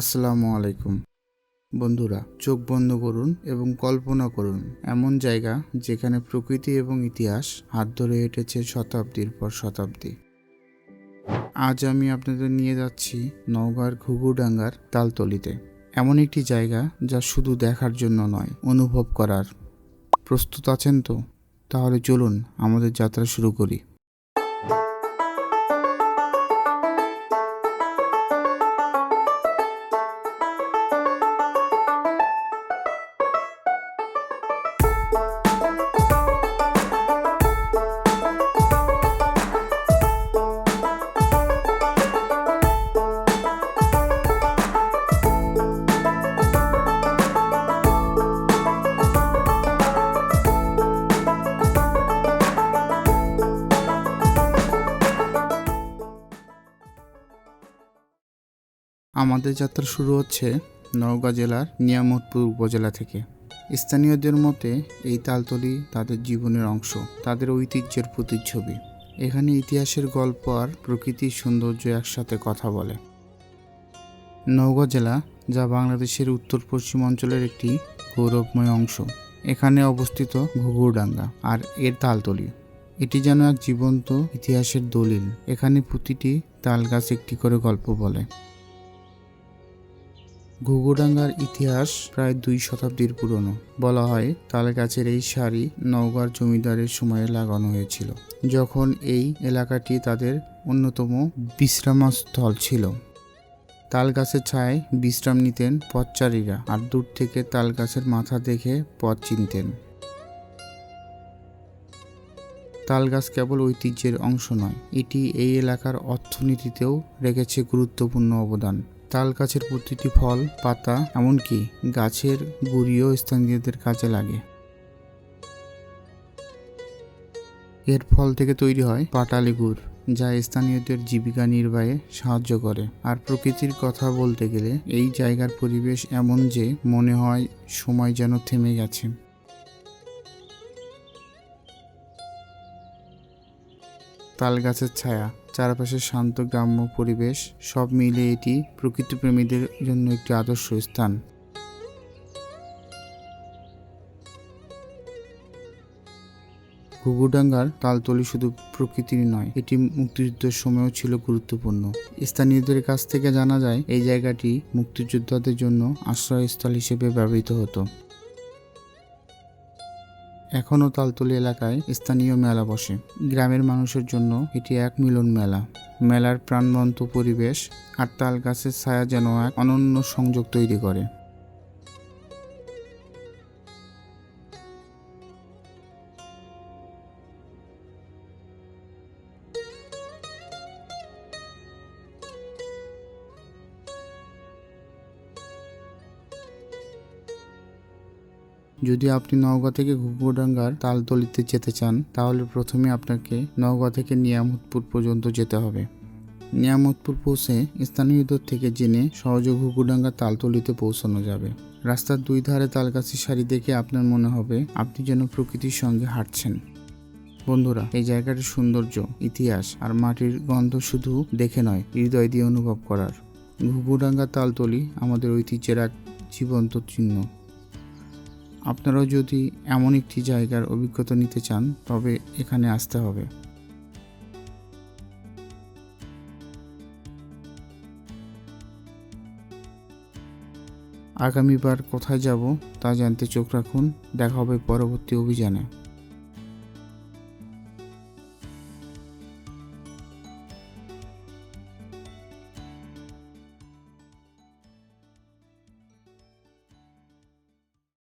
আসসালামু আলাইকুম। বন্ধুরা, চোখ বন্ধ করুন এবং কল্পনা করুন, এমন জায়গা যেখানে প্রকৃতি এবং ইতিহাস হাত ধরে হেঁটেছে শতাব্দীর পর শতাব্দী। আজ আমি আপনাদের নিয়ে যাচ্ছি নওগাঁর ঘুঘুডাঙ্গার তালতলিতে। এমন একটি জায়গা যা শুধু দেখার জন্য নয়, অনুভব করার। প্রস্তুত আছেন তো? তাহলে চলুন আমাদের যাত্রা শুরু করি। আমাদের যাত্রা শুরু হচ্ছে নওগাঁ জেলার নিয়ামতপুর উপজেলা থেকে। স্থানীয়দের মতে, এই তালতলি তাদের জীবনের অংশ, তাদের ঐতিহ্যের প্রতিচ্ছবি। এখানে ইতিহাসের গল্প আর প্রকৃতির সৌন্দর্য একসাথে কথা বলে। নওগাঁ জেলা, যা বাংলাদেশের উত্তর পশ্চিম অঞ্চলের একটি গৌরবময় অংশ। এখানে অবস্থিত ঘুঘুরডাঙ্গা আর এর তালতলি। এটি যেন এক জীবন্ত ইতিহাসের দলিল। এখানে প্রতিটি তাল গাছ একটি করে গল্প বলে। ঘুঘুডাঙ্গার ইতিহাস প্রায় দুই শতাব্দীর পুরনো। বলা হয় তালগাছের এই শাড়ি নওগাঁর জমিদারের সময়ে লাগানো হয়েছিল, যখন এই এলাকাটি তাদের অন্যতম বিশ্রামস্থল ছিল। তাল গাছের ছায় বিশ্রাম নিতেন পথচারীরা আর দূর থেকে তাল গাছের মাথা দেখে পথ চিনতেন। তাল গাছ কেবল ঐতিহ্যের অংশ নয়, এটি এই এলাকার অর্থনীতিতেও রেখেছে গুরুত্বপূর্ণ অবদান। তাল গাছের প্রতিটি ফল, পাতা, এমনকি গাছের গুড়িও স্থানীয়দের কাজে লাগে। এর ফল থেকে তৈরি হয় পাটালি গুড়, যা স্থানীয়দের জীবিকা নির্বাহে সাহায্য করে। আর প্রকৃতির কথা বলতে গেলে, এই জায়গার পরিবেশ এমন যে মনে হয় সময় যেন থেমে গেছে। তাল গাছের ছায়া, চারপাশে শান্ত গ্রাম্য পরিবেশ, সব মিলে এটি প্রকৃতিপ্রেমীদের জন্য একটি আদর্শ স্থান। ঘুঘুডাঙ্গার তালতলি শুধু প্রকৃতির নয়, এটি মুক্তিযুদ্ধের সময়ও ছিল গুরুত্বপূর্ণ। স্থানীয়দের কাছ থেকে জানা যায়, এই জায়গাটি মুক্তিযোদ্ধাদের জন্য আশ্রয়স্থল হিসেবে ব্যবহৃত হতো। এখনও তালতলি এলাকায় স্থানীয় মেলা বসে। গ্রামের মানুষের জন্য এটি এক মিলন মেলা। মেলার প্রাণবন্ত পরিবেশ আর তাল গাছের ছায়া যেন এক অনন্য সংযোগ তৈরি করে। যদি আপনি নওগাঁ থেকে ঘুঘুডাঙ্গার তালতলিতে যেতে চান, তাহলে প্রথমে আপনাকে নওগাঁ থেকে নিয়ামতপুর পর্যন্ত যেতে হবে। নিয়ামতপুর পৌঁছে স্থানীয়দের থেকে জেনে সহজে ঘুঘুডাঙ্গার তালতলিতে পৌঁছানো যাবে। রাস্তার দুই ধারে তালগাছের সারি দেখে আপনার মনে হবে আপনি যেন প্রকৃতির সঙ্গে হাঁটছেন। বন্ধুরা, এই জায়গাটির সৌন্দর্য, ইতিহাস আর মাটির গন্ধ শুধু দেখে নয়, হৃদয় দিয়ে অনুভব করার। ঘুঘুডাঙ্গা তালতলি আমাদের ঐতিহ্যের এক জীবন্ত চিহ্ন। আপনারাও যদি এমন একটি জায়গার অভিজ্ঞতা নিতে চান, তবে এখানে আসতে হবে। আগামীবার কোথায় যাব তা জানতে চোখ রাখুন। দেখা হবে পরবর্তী অভিযানে।